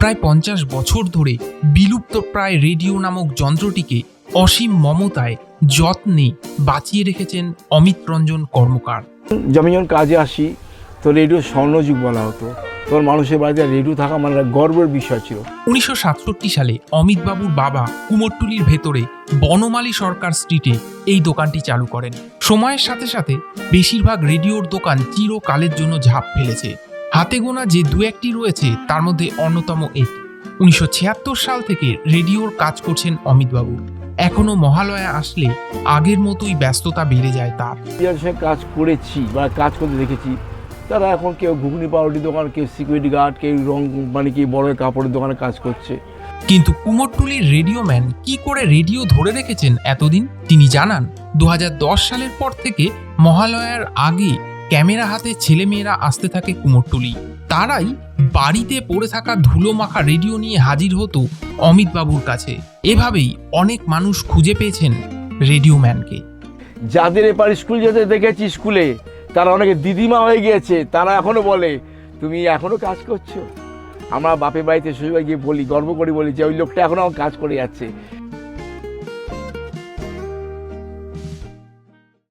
প্রায় পঞ্চাশ বছর ধরে বিলুপ্ত প্রায় রেডিও নামক যন্ত্রটিকে অসীম মমতায় যত্নে বাঁচিয়ে রেখেছেন অমিত রঞ্জন কর্মকার আমি যখন কাজে আসি তো রেডিও স্বর্ণযুগ বলা হতো। তখন মানুষের বাড়িতে রেডিও থাকা মানে গর্বের বিষয় ছিল। উনিশশো সাতষট্টি সালে অমিতবাবুর বাবা কুমোরটুলির ভেতরে বনমালী সরকার স্ট্রিটে এই দোকানটি চালু করেন। সময়ের সাথে সাথে বেশিরভাগ রেডিওর দোকান চিরকালের জন্য ঝাঁপ ফেলেছে। হাতে গোনা যে দু একটি রয়েছে তার মধ্যে অন্যতম এটি উনিশশো ছিয়াত্তর সাল থেকে রেডিওর কাজ করছেন অমিতবাবু। এখনও মহালয়া আসলে আগের মতোই ব্যস্ততা বেড়ে যায় তার। কাজ করেছি বা কাজ করতে দেখেছি তারা এখন কেউ ঘুগনি পাউরুটি দোকান কেউ সিকিউরিটি গার্ড কেউ রং মানে কি বড় কাপড়ের দোকানে কাজ করছে। কিন্তু কুমোরটুলির রেডিও ম্যান কি করে রেডিও ধরে রেখেছেন এতদিন? তিনি জানান দু হাজার দশ সালের পর থেকে মহালয়ার আগে ক্যামেরা হাতে ছেলেমেয়েরা আসতে থাকে কুমোরটুলি। তারাই বাড়িতে পড়ে থাকা ধুলো মাখা রেডিও নিয়ে হাজির হতো অমিতবাবুর কাছে। এভাবেই অনেক মানুষ খুঁজে পেয়েছেন রেডিও ম্যানকে। যাদের এবার স্কুল যেতে দেখেছি স্কুলে, তারা অনেকে দিদিমা হয়ে গিয়েছে, তারা এখনও বলে, তুমি এখনও কাজ করছ? আমরা বাপের বাড়িতে বাড়ি গিয়ে বলি, গর্ব করে বলি যে, ওই লোকটা এখনও আমার কাজ করে যাচ্ছে।